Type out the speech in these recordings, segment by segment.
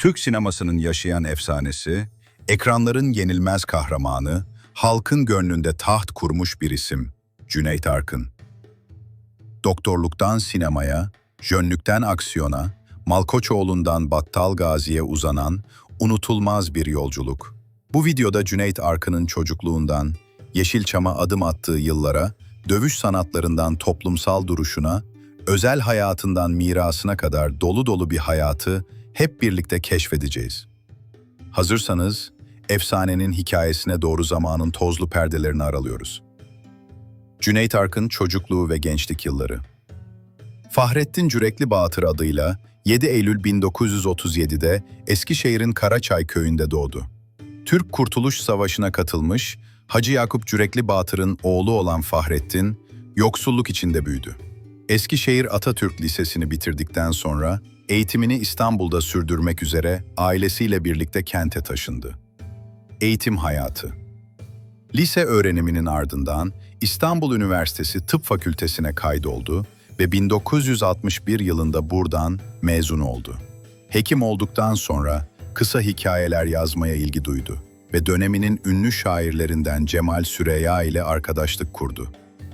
Türk sinemasının yaşayan efsanesi, ekranların yenilmez kahramanı, halkın gönlünde taht kurmuş bir isim, Cüneyt Arkın. Doktorluktan sinemaya, jönlükten aksiyona, Malkoçoğlu'ndan Battal Gazi'ye uzanan unutulmaz bir yolculuk. Bu videoda Cüneyt Arkın'ın çocukluğundan, Yeşilçam'a adım attığı yıllara, dövüş sanatlarından toplumsal duruşuna, özel hayatından mirasına kadar dolu dolu bir hayatı hep birlikte keşfedeceğiz. Hazırsanız, efsanenin hikayesine doğru zamanın tozlu perdelerini aralıyoruz. Cüneyt Arkın çocukluğu ve gençlik yılları. Fahrettin Cürekli Batır adıyla 7 Eylül 1937'de Eskişehir'in Karaçay köyünde doğdu. Türk Kurtuluş Savaşı'na katılmış, Hacı Yakup Cürekli Batır'ın oğlu olan Fahrettin, yoksulluk içinde büyüdü. Eskişehir Atatürk Lisesi'ni bitirdikten sonra eğitimini İstanbul'da sürdürmek üzere ailesiyle birlikte kente taşındı. Eğitim hayatı Lise öğreniminin ardından İstanbul Üniversitesi Tıp Fakültesine kaydoldu ve 1961 yılında buradan mezun oldu. Hekim olduktan sonra kısa hikayeler yazmaya ilgi duydu ve döneminin ünlü şairlerinden Cemal Süreya ile arkadaşlık kurdu.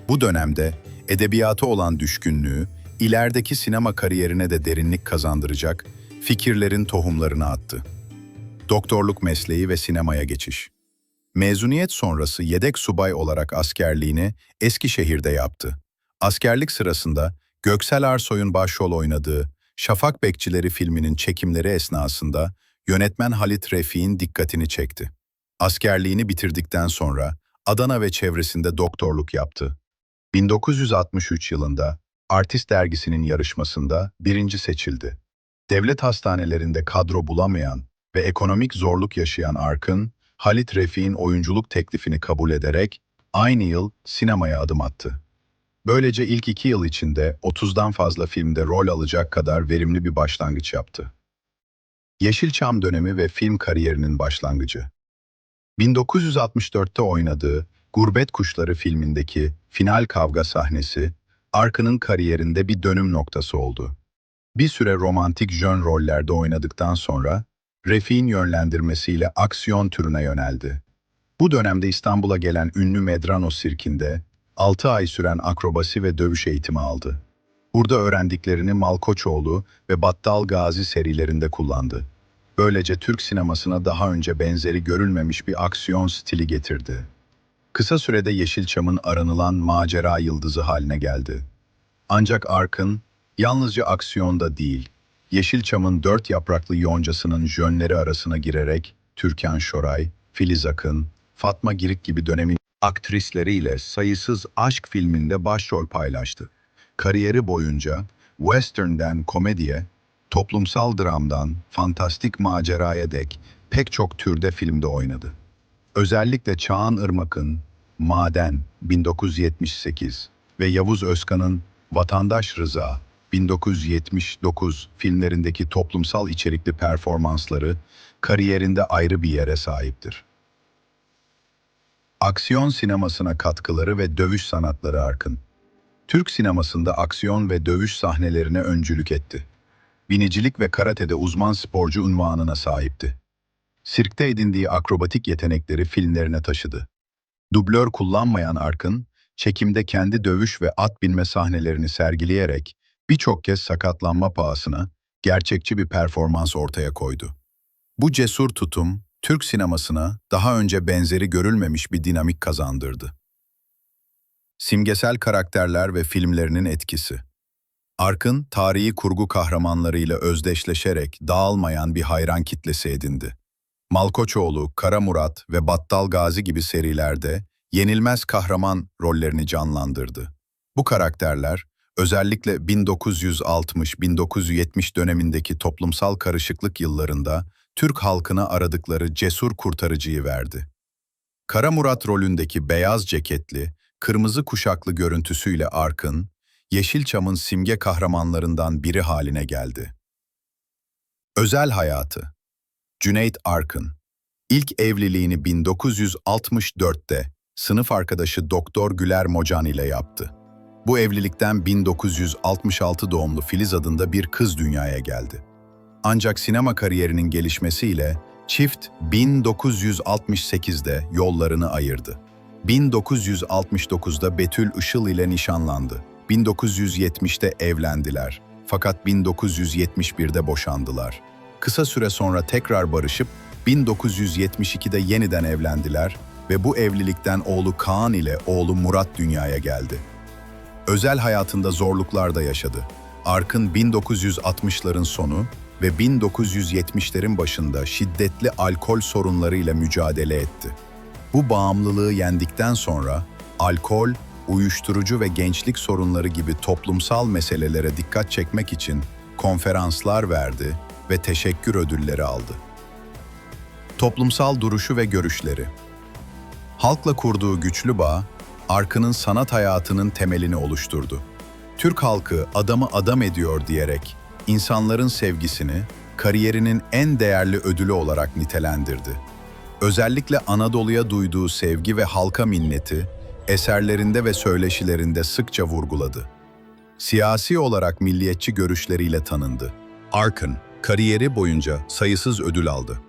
Bu dönemde edebiyata olan düşkünlüğü, ilerideki sinema kariyerine de derinlik kazandıracak fikirlerin tohumlarını attı. Doktorluk mesleği ve sinemaya geçiş. Mezuniyet sonrası yedek subay olarak askerliğini Eskişehir'de yaptı. Askerlik sırasında Göksel Arsoy'un başrol oynadığı Şafak Bekçileri filminin çekimleri esnasında yönetmen Halit Refik'in dikkatini çekti. Askerliğini bitirdikten sonra Adana ve çevresinde doktorluk yaptı. 1963 yılında Artist dergisinin yarışmasında birinci seçildi. Devlet hastanelerinde kadro bulamayan ve ekonomik zorluk yaşayan Arkın, Halit Refik'in oyunculuk teklifini kabul ederek aynı yıl sinemaya adım attı. Böylece ilk iki yıl içinde 30'dan fazla filmde rol alacak kadar verimli bir başlangıç yaptı. Yeşilçam dönemi ve film kariyerinin başlangıcı. 1964'te oynadığı Gurbet Kuşları filmindeki final kavga sahnesi, Arkın'ın kariyerinde bir dönüm noktası oldu. Bir süre romantik jön rollerde oynadıktan sonra, Refik'in yönlendirmesiyle aksiyon türüne yöneldi. Bu dönemde İstanbul'a gelen ünlü Medrano sirkinde 6 ay süren akrobasi ve dövüş eğitimi aldı. Burada öğrendiklerini Malkoçoğlu ve Battal Gazi serilerinde kullandı. Böylece Türk sinemasına daha önce benzeri görülmemiş bir aksiyon stili getirdi. Kısa sürede Yeşilçam'ın aranılan macera yıldızı haline geldi. Ancak Arkın, yalnızca aksiyonda değil, Yeşilçam'ın dört yapraklı yoncasının jönleri arasına girerek Türkan Şoray, Filiz Akın, Fatma Girik gibi dönemin aktrisleriyle sayısız aşk filminde başrol paylaştı. Kariyeri boyunca western'den komediye, toplumsal dramdan fantastik maceraya dek pek çok türde filmde oynadı. Özellikle Çağan Irmak'ın Maden 1978 ve Yavuz Özkan'ın Vatandaş Rıza 1979 filmlerindeki toplumsal içerikli performansları kariyerinde ayrı bir yere sahiptir. Aksiyon sinemasına katkıları ve dövüş sanatları Arkın. Türk sinemasında aksiyon ve dövüş sahnelerine öncülük etti. Binicilik ve karatede uzman sporcu unvanına sahipti. Sirkte edindiği akrobatik yetenekleri filmlerine taşıdı. Dublör kullanmayan Arkın, çekimde kendi dövüş ve at binme sahnelerini sergileyerek birçok kez sakatlanma pahasına gerçekçi bir performans ortaya koydu. Bu cesur tutum, Türk sinemasına daha önce benzeri görülmemiş bir dinamik kazandırdı. Simgesel karakterler ve filmlerinin etkisi Arkın, tarihi kurgu kahramanlarıyla özdeşleşerek dağılmayan bir hayran kitlesi edindi. Malkoçoğlu, Kara Murat ve Battal Gazi gibi serilerde yenilmez kahraman rollerini canlandırdı. Bu karakterler, özellikle 1960-1970 dönemindeki toplumsal karışıklık yıllarında Türk halkına aradıkları cesur kurtarıcıyı verdi. Kara Murat rolündeki beyaz ceketli, kırmızı kuşaklı görüntüsüyle Arkın, Yeşilçam'ın simge kahramanlarından biri haline geldi. Özel hayatı Cüneyt Arkın İlk evliliğini 1964'te sınıf arkadaşı Doktor Güler Mocan ile yaptı. Bu evlilikten 1966 doğumlu Filiz adında bir kız dünyaya geldi. Ancak sinema kariyerinin gelişmesiyle çift 1968'de yollarını ayırdı. 1969'da Betül Işıl ile nişanlandı. 1970'te evlendiler. Fakat 1971'de boşandılar. Kısa süre sonra tekrar barışıp 1972'de yeniden evlendiler ve bu evlilikten oğlu Kaan ile oğlu Murat dünyaya geldi. Özel hayatında zorluklar da yaşadı. Arkın 1960'ların sonu ve 1970'lerin başında şiddetli alkol sorunlarıyla mücadele etti. Bu bağımlılığı yendikten sonra alkol, uyuşturucu ve gençlik sorunları gibi toplumsal meselelere dikkat çekmek için konferanslar verdi ve teşekkür ödülleri aldı. Toplumsal duruşu ve görüşleri Halkla kurduğu güçlü bağ, Arkın'ın sanat hayatının temelini oluşturdu. Türk halkı adamı adam ediyor diyerek insanların sevgisini kariyerinin en değerli ödülü olarak nitelendirdi. Özellikle Anadolu'ya duyduğu sevgi ve halka minneti eserlerinde ve söyleşilerinde sıkça vurguladı. Siyasi olarak milliyetçi görüşleriyle tanındı. Arkın, kariyeri boyunca sayısız ödül aldı.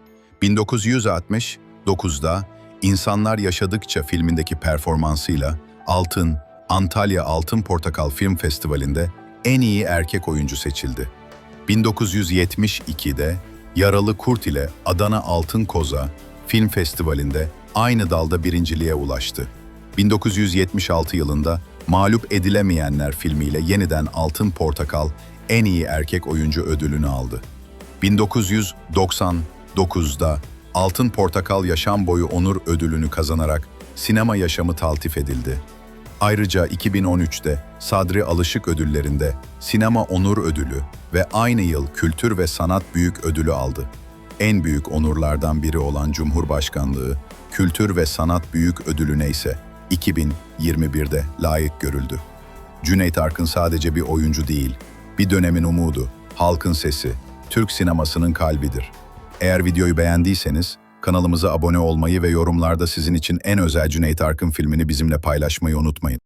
1969'da İnsanlar Yaşadıkça filmindeki performansıyla Altın, Antalya Altın Portakal Film Festivali'nde en iyi erkek oyuncu seçildi. 1972'de Yaralı Kurt ile Adana Altın Koza Film Festivali'nde aynı dalda birinciliğe ulaştı. 1976 yılında Mağlup Edilemeyenler filmiyle yeniden Altın Portakal en iyi erkek oyuncu ödülünü aldı. 1999'da Altın Portakal Yaşam Boyu Onur Ödülünü kazanarak sinema yaşamı taltif edildi. Ayrıca 2013'te Sadri Alışık Ödülleri'nde Sinema Onur Ödülü ve aynı yıl Kültür ve Sanat Büyük Ödülü aldı. En büyük onurlardan biri olan Cumhurbaşkanlığı, Kültür ve Sanat Büyük Ödülüne ise 2021'de layık görüldü. Cüneyt Arkın sadece bir oyuncu değil, bir dönemin umudu, halkın sesi, Türk sinemasının kalbidir. Eğer videoyu beğendiyseniz kanalımıza abone olmayı ve yorumlarda sizin için en özel Cüneyt Arkın filmini bizimle paylaşmayı unutmayın.